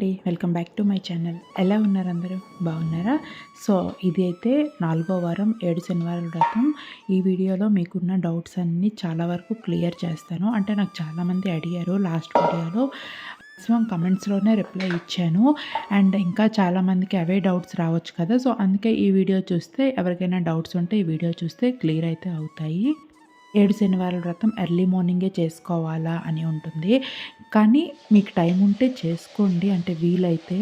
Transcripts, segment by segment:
అండి. Welcome back to my channel. ఎలా ఉన్నారు అందరూ? బాగున్నారా? సో ఇది అయితే నాలుగో వారం ఏడు శనివారం వ్రతం. ఈ వీడియోలో మీకున్న డౌట్స్ అన్నీ చాలా వరకు క్లియర్ చేస్తాను. అంటే నాకు చాలామంది అడిగారు లాస్ట్ వీడియోలో. మ్యాక్సిమం కమెంట్స్లోనే రిప్లై ఇచ్చాను. అండ్ ఇంకా చాలామందికి అవే డౌట్స్ రావచ్చు కదా. సో అందుకే ఈ వీడియో చూస్తే ఎవరికైనా డౌట్స్ ఉంటే ఈ వీడియో చూస్తే క్లియర్ అయితే అవుతాయి. ఏడు శనివారాల వ్రతం ఎర్లీ మార్నింగే చేసుకోవాలా అని ఉంటుంది. కానీ మీకు టైం ఉంటే చేసుకోండి. అంటే వీలైతే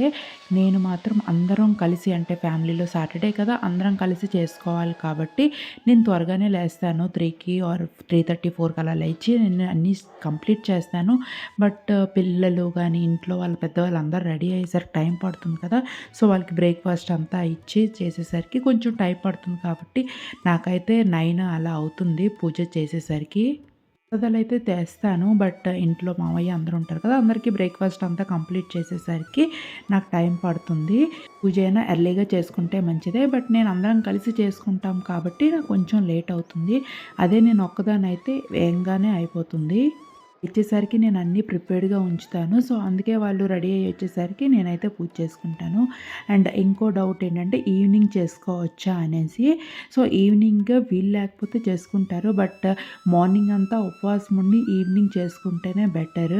నేను మాత్రం అందరం కలిసి అంటే ఫ్యామిలీలో సాటర్డే కదా అందరం కలిసి చేసుకోవాలి కాబట్టి నేను త్వరగానే లేస్తాను. త్రీకి ఆర్ త్రీ థర్టీ ఫోర్కి అలా లేచి నేను అన్నీ కంప్లీట్ చేస్తాను. బట్ పిల్లలు కానీ ఇంట్లో వాళ్ళ పెద్దవాళ్ళు అందరూ రెడీ అయ్యేసరికి టైం పడుతుంది కదా. సో వాళ్ళకి బ్రేక్ఫాస్ట్ అంతా ఇచ్చి చేసేసరికి కొంచెం టైం పడుతుంది కాబట్టి నాకైతే నైన్ అలా అవుతుంది. పూజ చేసేసరికి ప్రసాదాలు అయితే తెస్తాను బట్ ఇంట్లో మామయ్య అందరూ ఉంటారు కదా అందరికీ బ్రేక్ఫాస్ట్ అంతా కంప్లీట్ చేసేసరికి నాకు టైం పడుతుంది. పూజ అయినా ఎర్లీగా చేసుకుంటే మంచిదే బట్ నేను అందరం కలిసి చేసుకుంటాం కాబట్టి నాకు కొంచెం లేట్ అవుతుంది. అదే నేను ఒక్కదాని అయితే వేగంగానే అయిపోతుంది. ఇచ్చేసరికి నేను అన్నీ ప్రిపేర్డ్గా ఉంచుతాను. సో అందుకే వాళ్ళు రెడీ అయ్యి వచ్చేసరికి నేనైతే పూజ చేసుకుంటాను. అండ్ ఇంకో డౌట్ ఏంటంటే ఈవినింగ్ చేసుకోవచ్చా అనేసి. సో ఈవినింగ్ వీలు లేకపోతే చేసుకుంటారు. బట్ మార్నింగ్ అంతా ఉపవాసం ఉండి ఈవినింగ్ చేసుకుంటేనే బెటర్.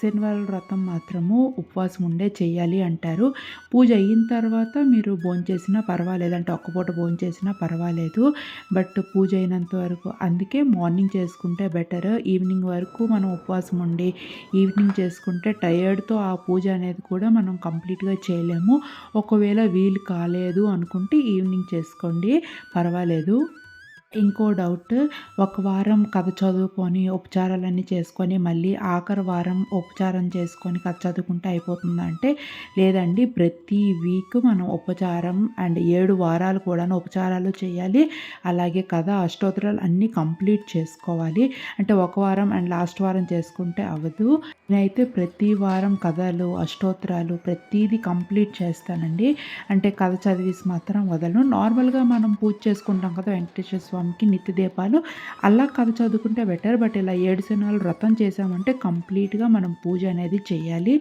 శనివారం వ్రతం మాత్రము ఉపవాసం ఉండే చేయాలి అంటారు. పూజ అయిన తర్వాత మీరు భోంచేసినా పర్వాలేదు అంటే ఒక్కపూట భోంచేసినా పర్వాలేదు బట్ పూజ అయినంత వరకు. అందుకే మార్నింగ్ చేసుకుంటే బెటర్ ఈవినింగ్ వరకు మనం ఉపవాసం ఉండి ఈవినింగ్ చేసుకుంటే టయర్డ్తో ఆ పూజ అనేది కూడా మనం కంప్లీట్గా చేయలేము. ఒకవేళ వీలు కాలేదు అనుకుంటే ఈవినింగ్ చేసుకోండి పర్వాలేదు. ఇంకో డౌట్ ఒక వారం కథ చదువుకొని ఉపచారాలన్నీ చేసుకొని మళ్ళీ ఆఖరి వారం ఉపచారం చేసుకొని కథ చదువుకుంటే అయిపోతుందంటే లేదండి. ప్రతి వీక్ మనం ఉపచారం అండ్ ఏడు వారాలు కూడా ఉపచారాలు చేయాలి. అలాగే కథ అష్టోత్తరాలు అన్నీ కంప్లీట్ చేసుకోవాలి. అంటే ఒక వారం అండ్ లాస్ట్ వారం చేసుకుంటే అవ్వదు. నేనైతే ప్రతి వారం కథలు అష్టోత్తరాలు ప్రతిదీ కంప్లీట్ చేస్తానండి. అంటే కథ చదివేసి మాత్రం వదలను. నార్మల్గా మనం పూజ చేసుకుంటాం కదా వెంకటేశ్వర స్వామికి నిత్య దీపాలు. అలా కథ చదువుకుంటే బెటర్ బట్ ఇలా ఏడు శనాలు వ్రతం చేసామంటే కంప్లీట్గా మనం పూజ అనేది చేయాలి.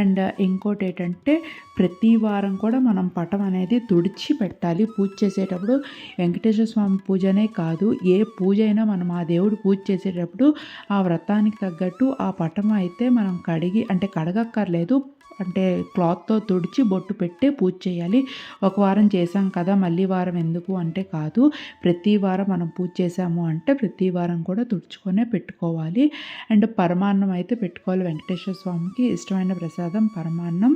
అండ్ ఇంకోటి ఏంటంటే ప్రతి వారం కూడా మనం పటం అనేది తుడిచి పెట్టాలి. పూజ చేసేటప్పుడు వెంకటేశ్వర స్వామి పూజనే కాదు ఏ పూజ అయినా మనం ఆ దేవుడు పూజ చేసేటప్పుడు ఆ వ్రతానికి తగ్గట్టు ఆ పటం అయితే మనం కడిగి అంటే కడగక్కర్లేదు అంటే క్లాత్తో తుడిచి బొట్టు పెట్టే పూజ చేయాలి. ఒక వారం చేసాం కదా మళ్ళీ వారం ఎందుకు అంటే కాదు. ప్రతి వారం మనం పూజ చేసాము అంటే ప్రతి వారం కూడా తుడుచుకొనే పెట్టుకోవాలి. అండ్ పరమాన్నం అయితే పెట్టుకోవాలి వెంకటేశ్వర స్వామికి. ఇష్టమైన ప్రసాదం పరమాన్నం.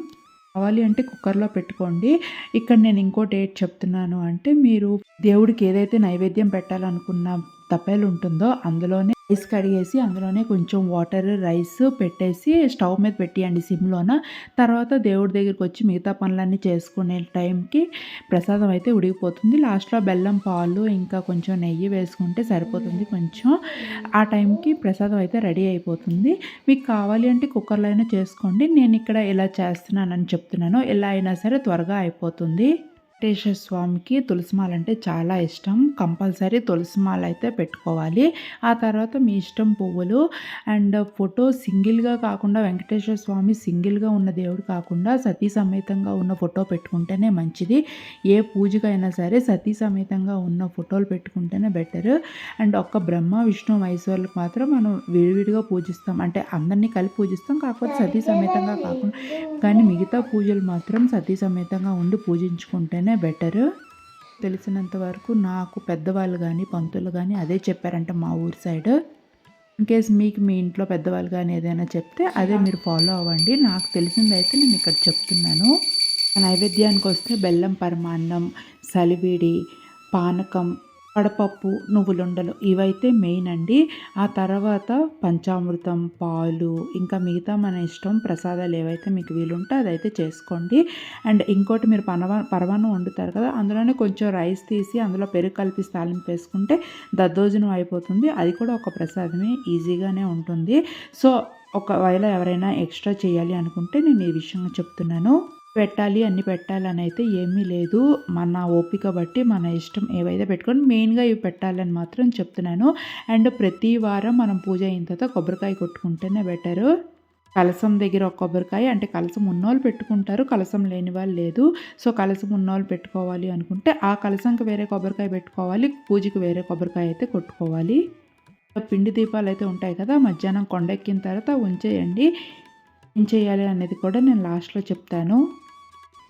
కావాలి అంటే కుక్కర్లో పెట్టుకోండి. ఇక్కడ నేను ఇంకో డేట్ చెప్తున్నాను అంటే మీరు దేవుడికి ఏదైతే నైవేద్యం పెట్టాలనుకున్న తప్పేలు ఉంటుందో అందులోనే రైస్ కడిగేసి అందులోనే కొంచెం వాటర్ రైస్ పెట్టేసి స్టవ్ మీద పెట్టేయండి సిమ్లోన. తర్వాత దేవుడి దగ్గరికి వచ్చి మిగతా పనులన్నీ చేసుకునే టైంకి ప్రసాదం అయితే ఉడికిపోతుంది. లాస్ట్లో బెల్లం పాలు ఇంకా కొంచెం నెయ్యి వేసుకుంటే సరిపోతుంది కొంచెం. ఆ టైంకి ప్రసాదం అయితే రెడీ అయిపోతుంది. మీకు కావాలి అంటే కుక్కర్లో అయినా చేసుకోండి. నేను ఇక్కడ ఇలా చేస్తున్నానని చెప్తున్నాను. ఎలా అయినా సరే త్వరగా అయిపోతుంది. వెంకటేశ్వర స్వామికి తులసిమాల అంటే చాలా ఇష్టం. కంపల్సరీ తులసిమాల అయితే పెట్టుకోవాలి. ఆ తర్వాత మీ ఇష్టం పువ్వులు అండ్ ఫోటో సింగిల్గా కాకుండా వెంకటేశ్వర స్వామి సింగిల్గా ఉన్న దేవుడు కాకుండా సతీ సమేతంగా ఉన్న ఫోటో పెట్టుకుంటేనే మంచిది. ఏ పూజకైనా సరే సతీ సమేతంగా ఉన్న ఫోటోలు పెట్టుకుంటేనే బెటర్. అండ్ ఒక్క బ్రహ్మ విష్ణు మహేశ్వర్లకు మాత్రం మనం విడివిడిగా పూజిస్తాం. అంటే అందరినీ కలిపి పూజిస్తాం. కాకపోతే సతీ సమేతంగా కాకుండా కానీ మిగతా పూజలు మాత్రం సతీ సమేతంగా ఉండి పూజించుకుంటేనే చేయడమే బెటర్. తెలిసినంత వరకు నాకు పెద్దవాళ్ళు కానీ పంతులు కానీ అదే చెప్పారంట మా ఊరి సైడ్. ఇన్ కేస్ మీకు మీ ఇంట్లో పెద్దవాళ్ళు కానీ ఏదైనా చెప్తే అదే మీరు ఫాలో అవ్వండి. నాకు తెలిసిందైతే నేను ఇక్కడ చెప్తున్నాను. నైవేద్యానికి వస్తే బెల్లం పరమాన్నం సలివిడి పానకం కడపప్పు నువ్వులుండలు ఇవైతే మెయిన్ అండి. ఆ తర్వాత పంచామృతం పాలు ఇంకా మిగతా మన ఇష్టం ప్రసాదాలు ఏవైతే మీకు వీలుంటే అదైతే చేసుకోండి. అండ్ ఇంకోటి మీరు పనవా పరవానం వండుతారు కదా అందులోనే కొంచెం రైస్ తీసి అందులో పెరుగు కలిపి తాలింపు వేసుకుంటే దద్దోజనం అయిపోతుంది. అది కూడా ఒక ప్రసాదమే ఈజీగానే ఉంటుంది. సో ఒకవేళ ఎవరైనా ఎక్స్ట్రా చేయాలి అనుకుంటే నేను ఈ విషయంగా చెప్తున్నాను. పెట్టాలి అన్ని పెట్టాలని అయితే ఏమీ లేదు. మన ఓపిక బట్టి మన ఇష్టం ఏవైతే పెట్టుకొని మెయిన్గా ఇవి పెట్టాలని మాత్రం చెప్తున్నాను. అండ్ ప్రతి వారం మనం పూజ అయిన తర్వాత కొబ్బరికాయ కొట్టుకుంటేనే బెటరు. కలసం దగ్గర ఒక కొబ్బరికాయ అంటే కలసం ఉన్నోళ్ళు పెట్టుకుంటారు కలసం లేని వాళ్ళు లేదు. సో కలసం ఉన్నోళ్ళు పెట్టుకోవాలి అనుకుంటే ఆ కలసంకి వేరే కొబ్బరికాయ పెట్టుకోవాలి పూజకి వేరే కొబ్బరికాయ అయితే కొట్టుకోవాలి. పిండి దీపాలు అయితే ఉంటాయి కదా మధ్యాహ్నం కొండెక్కిన తర్వాత ఉంచేయండి. ఏం చేయాలి అనేది కూడా నేను లాస్ట్లో చెప్తాను.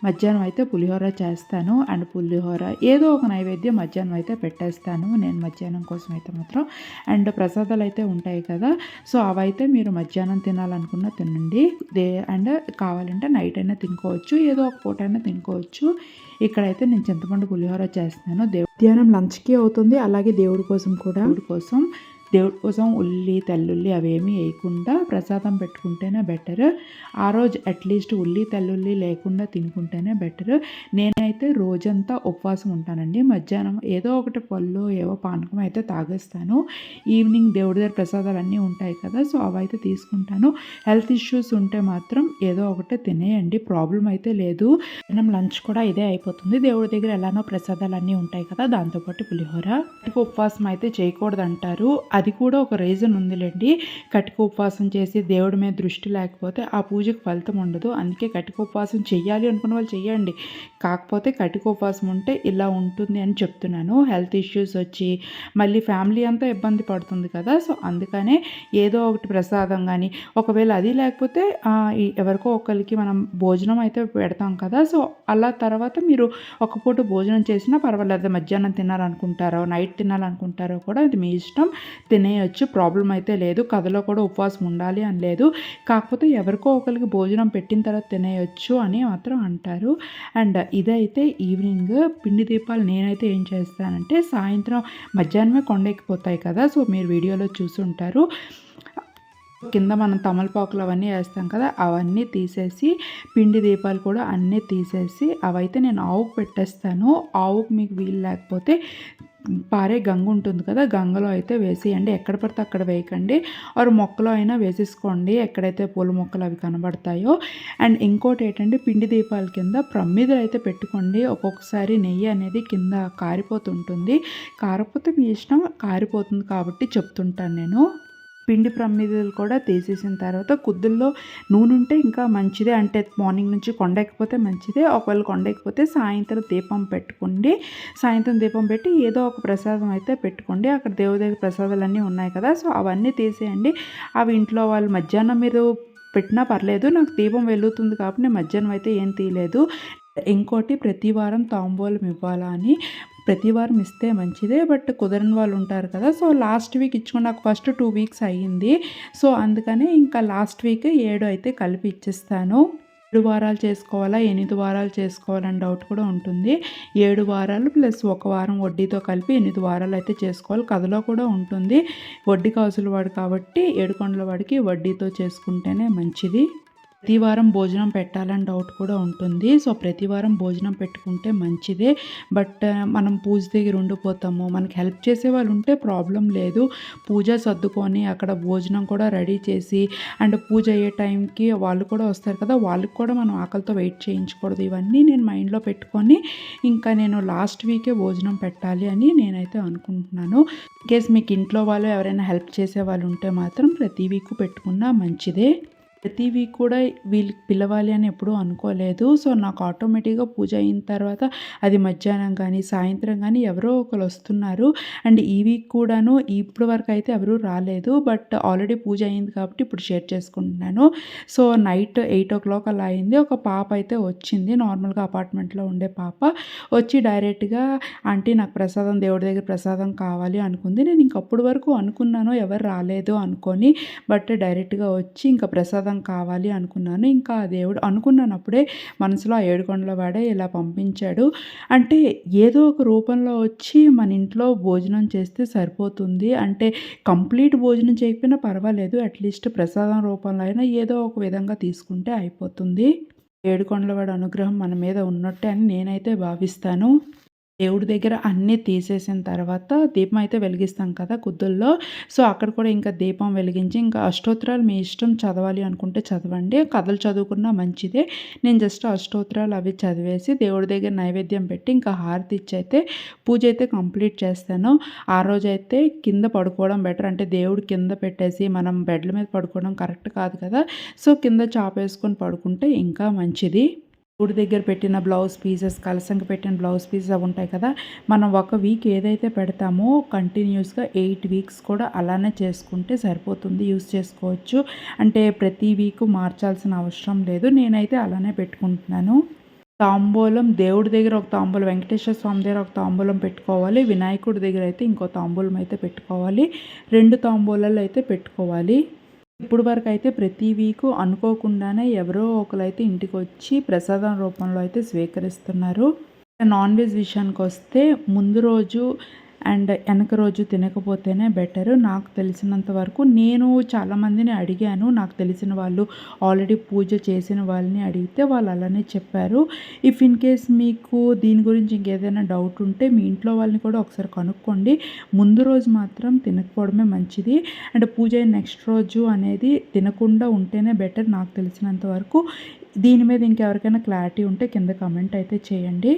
మధ్యాహ్నం అయితే పులిహోర చేస్తాను అండ్ పులిహోర ఏదో ఒక నైవేద్యం మధ్యాహ్నం అయితే పెట్టేస్తాను. నేను మధ్యాహ్నం కోసం అయితే మాత్రం అండ్ ప్రసాదాలు అయితే ఉంటాయి కదా సో అవైతే మీరు మధ్యాహ్నం తినాలనుకున్న తినండి. దే అండ్ కావాలంటే నైట్ అయినా తినుకోవచ్చు ఏదో ఒక పూట అయినా తినుకోవచ్చు. ఇక్కడైతే నేను చింతపండు పులిహోర చేస్తున్నాను. దేవు మధ్యాహ్నం లంచ్కి అవుతుంది అలాగే దేవుడి కోసం కూడా. దేవుడి కోసం. దేవుడి కోసం ఉల్లి తెల్లుల్లి అవేమీ వేయకుండా ప్రసాదం పెట్టుకుంటేనే బెటర్. ఆ రోజు అట్లీస్ట్ ఉల్లి తెల్లుల్లి లేకుండా తినుకుంటేనే బెటర్. నేనైతే రోజంతా ఉపవాసం ఉంటానండి. మధ్యాహ్నం ఏదో ఒకటి పళ్ళు ఏవో పానకం అయితే తాగేస్తాను. ఈవినింగ్ దేవుడి దగ్గర ప్రసాదాలు అన్నీ ఉంటాయి కదా సో అవైతే తీసుకుంటాను. హెల్త్ ఇష్యూస్ ఉంటే మాత్రం ఏదో ఒకటి తినేయండి. ప్రాబ్లం అయితే లేదు. మనం లంచ్ కూడా ఇదే అయిపోతుంది. దేవుడి దగ్గర ఎలానో ప్రసాదాలు అన్నీ ఉంటాయి కదా దాంతోపాటు పులిహోర. ఉపవాసం అయితే చేయకూడదు అంటారు అది కూడా ఒక రీజన్ ఉందిలేండి. కటిక ఉపవాసం చేసి దేవుడి మీద దృష్టి లేకపోతే ఆ పూజకు ఫలితం ఉండదు. అందుకే కటిక ఉపవాసం చేయాలి అనుకున్న వాళ్ళు చేయండి కాకపోతే కటిక ఉపవాసం ఉంటే ఇలా ఉంటుంది అని చెప్తున్నాను. హెల్త్ ఇష్యూస్ వచ్చి మళ్ళీ ఫ్యామిలీ అంతా ఇబ్బంది పడుతుంది కదా. సో అందుకనే ఏదో ఒకటి ప్రసాదం కానీ ఒకవేళ అది లేకపోతే ఎవరికో ఒకరికి మనం భోజనం అయితే పెడతాం కదా. సో అలా తర్వాత మీరు ఒక పూట భోజనం చేసినా పర్వాలేదు. మధ్యాహ్నం తినాలనుకుంటారో నైట్ తినాలనుకుంటారో కూడా అది మీ ఇష్టం. తినేయచ్చు ప్రాబ్లం అయితే లేదు కథలో కూడా ఉపవాసం ఉండాలి అని లేదు. కాకపోతే ఎవరికో ఒకరికి భోజనం పెట్టిన తర్వాత తినేయచ్చు అని మాత్రం అంటారు. అండ్ ఇదైతే ఈవినింగ్ పిండి దీపాలు నేనైతే ఏం చేస్తానంటే సాయంత్రం మధ్యాహ్నమే కొండెక్కిపోతాయి కదా సో మీరు వీడియోలో చూసుంటారు. కింద మనం తమలపాకులు అవన్నీ వేస్తాం కదా అవన్నీ తీసేసి పిండి దీపాలు కూడా అన్నీ తీసేసి అవైతే నేను ఆవుకు పెట్టేస్తాను. ఆవుకు మీకు వీలు లేకపోతే పారే గంగ ఉంటుంది కదా గంగలో అయితే వేసేయండి. ఎక్కడ పడితే అక్కడ వేయకండి. ఆరు మొక్కలో అయినా వేసేసుకోండి ఎక్కడైతే పూల మొక్కలు అవి కనబడతాయో. అండ్ ఇంకోటి ఏంటంటే పిండి దీపాల కింద ప్రమ్మిదలు అయితే పెట్టుకోండి. ఒక్కొక్కసారి నెయ్యి అనేది కింద కారిపోతుంటుంది. కారపోతే మీ ఇష్టం కారిపోతుంది కాబట్టి చెప్తుంటాను నేను. పిండి ప్రమ్మిదలు కూడా తీసేసిన తర్వాత కుద్దుల్లో నూనె ఉంటే ఇంకా మంచిదే. అంటే మార్నింగ్ నుంచి కొండకపోతే మంచిదే. ఒకవేళ కొండకపోతే సాయంత్రం దీపం పెట్టుకోండి. సాయంత్రం దీపం పెట్టి ఏదో ఒక ప్రసాదం అయితే పెట్టుకోండి. అక్కడ దేవుడి ప్రసాదాలు అన్నీ ఉన్నాయి కదా. సో అవన్నీ తీసేయండి. అవి ఇంట్లో వాళ్ళు మధ్యాహ్నం మీరు పెట్టినా పర్లేదు. నాకు దీపం వెలుగుతుంది కాబట్టి నేను మధ్యాహ్నం అయితే ఏం తీయలేదు. ఇంకోటి ప్రతి వారం తాంబూలం ఇవ్వాలా అని ప్రతి వారం ఇస్తే మంచిదే బట్ కుదరని వాళ్ళు ఉంటారు కదా. సో లాస్ట్ వీక్ ఇచ్చుకుని నాకు ఫస్ట్ టూ వీక్స్ అయ్యింది. సో అందుకనే ఇంకా లాస్ట్ వీక్ ఏడు అయితే కలిపి ఇచ్చేస్తాను. ఏడు వారాలు చేసుకోవాలా ఎనిమిది వారాలు చేసుకోవాలని డౌట్ కూడా ఉంటుంది. ఏడు వారాలు ప్లస్ ఒక వారం వడ్డీతో కలిపి ఎనిమిది వారాలు అయితే చేసుకోవాలి. కథలో కూడా ఉంటుంది. వడ్డీ కాసులు వాడు కాబట్టి ఏడుకొండల వాడికి వడ్డీతో చేసుకుంటేనే మంచిది. ప్రతి వారం భోజనం పెట్టాలని డౌట్ కూడా ఉంటుంది. సో ప్రతి వారం భోజనం పెట్టుకుంటే మంచిదే. బట్ uh, మనం పూజ దగ్గర ఉండిపోతాము. మనకి హెల్ప్ చేసే వాళ్ళు ఉంటే ప్రాబ్లం లేదు. పూజ సర్దుకొని అక్కడ భోజనం కూడా రెడీ చేసి అండ్ పూజ అయ్యే టైంకి వాళ్ళు కూడా వస్తారు కదా వాళ్ళకి కూడా మనం ఆకలితో వెయిట్ చేయించకూడదు. ఇవన్నీ నేను మైండ్లో పెట్టుకొని ఇంకా నేను లాస్ట్ వీకే భోజనం పెట్టాలి అని నేనైతే అనుకుంటున్నాను. కేస్ మీకు ఇంట్లో వాళ్ళు ఎవరైనా హెల్ప్ చేసే వాళ్ళు ఉంటే మాత్రం ప్రతి వీక్ పెట్టుకున్నా మంచిదే. ప్రతి వీక్ కూడా వీళ్ళకి పిలవాలి అని ఎప్పుడూ అనుకోలేదు. సో నాకు ఆటోమేటిక్గా పూజ అయిన తర్వాత అది మధ్యాహ్నం కానీ సాయంత్రం కానీ ఎవరో ఒకరు వస్తున్నారు. అండ్ ఈ వీక్ కూడాను ఇప్పుడు వరకు అయితే ఎవరూ రాలేదు. బట్ ఆల్రెడీ పూజ అయింది కాబట్టి ఇప్పుడు షేర్ చేసుకుంటున్నాను. So night eight o'clock అలా అయింది. ఒక పాప అయితే వచ్చింది. నార్మల్గా అపార్ట్మెంట్లో ఉండే పాప వచ్చి డైరెక్ట్గా ఆంటీ నాకు ప్రసాదం దేవుడి దగ్గర ప్రసాదం కావాలి అనుకుంది. నేను ఇంకప్పుడు వరకు అనుకున్నాను. ఎవరు రాలేదు అనుకొని. బట్ డైరెక్ట్గా వచ్చి ఇంకా ప్రసాదం ప్రసాదం కావాలి అనుకున్నాను. ఇంకా ఆ దేవుడు అనుకున్నాను అప్పుడే మనసులో ఆ ఏడుకొండల వాడే ఇలా పంపించాడు. అంటే ఏదో ఒక రూపంలో వచ్చి మన ఇంట్లో భోజనం చేస్తే సరిపోతుంది. అంటే కంప్లీట్ భోజనం చేయకపోయినా పర్వాలేదు. అట్లీస్ట్ ప్రసాదం రూపంలో అయినా ఏదో ఒక విధంగా తీసుకుంటే అయిపోతుంది. ఏడుకొండలవాడి అనుగ్రహం మన మీద ఉన్నట్టే అని నేనైతే భావిస్తాను. దేవుడి దగ్గర అన్నీ తీసేసిన తర్వాత దీపం అయితే వెలిగిస్తాం కదా కుద్దుల్లో సో అక్కడ కూడా ఇంకా దీపం వెలిగించి ఇంకా అష్టోత్తరాలు మీ ఇష్టం చదవాలి అనుకుంటే చదవండి. కథలు చదువుకున్నా మంచిదే. నేను జస్ట్ అష్టోత్తరాలు అవి చదివేసి దేవుడి దగ్గర నైవేద్యం పెట్టి ఇంకా హారతి ఇచ్చి అయితే పూజ అయితే కంప్లీట్ చేస్తాను. ఆ రోజు అయితే కింద పడుకోవడం బెటర్. అంటే దేవుడు కింద పెట్టేసి మనం బెడ్ల మీద పడుకోవడం కరెక్ట్ కాదు కదా. సో కింద చాపేసుకొని పడుకుంటే ఇంకా మంచిది. గుడి దగ్గర పెట్టిన బ్లౌజ్ పీసెస్ కలసంకి పెట్టిన బ్లౌజ్ పీసెస్ అవి ఉంటాయి కదా మనం ఒక వీక్ ఏదైతే పెడతామో కంటిన్యూస్గా ఎయిట్ వీక్స్ కూడా అలానే చేసుకుంటే సరిపోతుంది యూస్ చేసుకోవచ్చు. అంటే ప్రతి వీక్ మార్చాల్సిన అవసరం లేదు నేనైతే అలానే పెట్టుకుంటున్నాను. తాంబూలం దేవుడి దగ్గర ఒక తాంబూలం వెంకటేశ్వర స్వామి దగ్గర ఒక తాంబూలం పెట్టుకోవాలి వినాయకుడి దగ్గర అయితే ఇంకో తాంబూలం అయితే పెట్టుకోవాలి రెండు తాంబూలాలు అయితే పెట్టుకోవాలి. ఇప్పుడు వరకు అయితే ప్రతి వీక్ అనుకోకుండానే ఎవరో ఒకరైతే ఇంటికి వచ్చి ప్రసాదం రూపంలో అయితే స్వీకరిస్తున్నారు. నాన్ వెజ్ విషయానికి వస్తే ముందు రోజు అండ్ వెనక రోజు తినకపోతేనే బెటర్. నాకు తెలిసినంత వరకు నేను చాలామందిని అడిగాను. నాకు తెలిసిన వాళ్ళు ఆల్రెడీ పూజ చేసిన వాళ్ళని అడిగితే వాళ్ళు అలానే చెప్పారు. ఇఫ్ ఇన్ కేస్ మీకు దీని గురించి ఇంకేదైనా డౌట్ ఉంటే మీ ఇంట్లో వాళ్ళని కూడా ఒకసారి కనుక్కోండి. ముందు రోజు మాత్రం తినకపోవడమే మంచిది. అండ్ పూజ నెక్స్ట్ రోజు అనేది తినకుండా ఉంటేనే బెటర్ నాకు తెలిసినంత వరకు. దీని మీద ఇంకెవరికైనా క్లారిటీ ఉంటే కింద కమెంట్ అయితే చేయండి.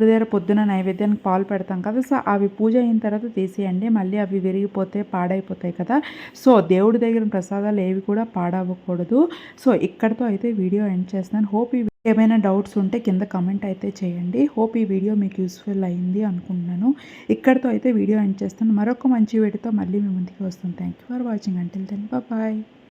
దగ్గర పొద్దున నైవేద్యానికి పాలు పెడతాం కదా సో అవి పూజ అయిన తర్వాత తీసేయండి. మళ్ళీ అవి విరిగిపోతే పాడైపోతాయి కదా. సో దేవుడి దగ్గర ప్రసాదాలు ఏవి కూడా పాడవకూడదు సో ఇక్కడతో అయితే వీడియో ఎండ్ చేస్తున్నాను. హోప్ ఈ ఏమైనా డౌట్స్ ఉంటే కింద కమెంట్ అయితే చేయండి. హోప్ ఈ వీడియో మీకు యూస్ఫుల్ అయింది అనుకుంటున్నాను. ఇక్కడతో అయితే వీడియో ఎండ్ చేస్తాను మరొక మంచి వీడియోతో మళ్ళీ మీ ముందుకు వస్తాను. Thank you for watching until then bye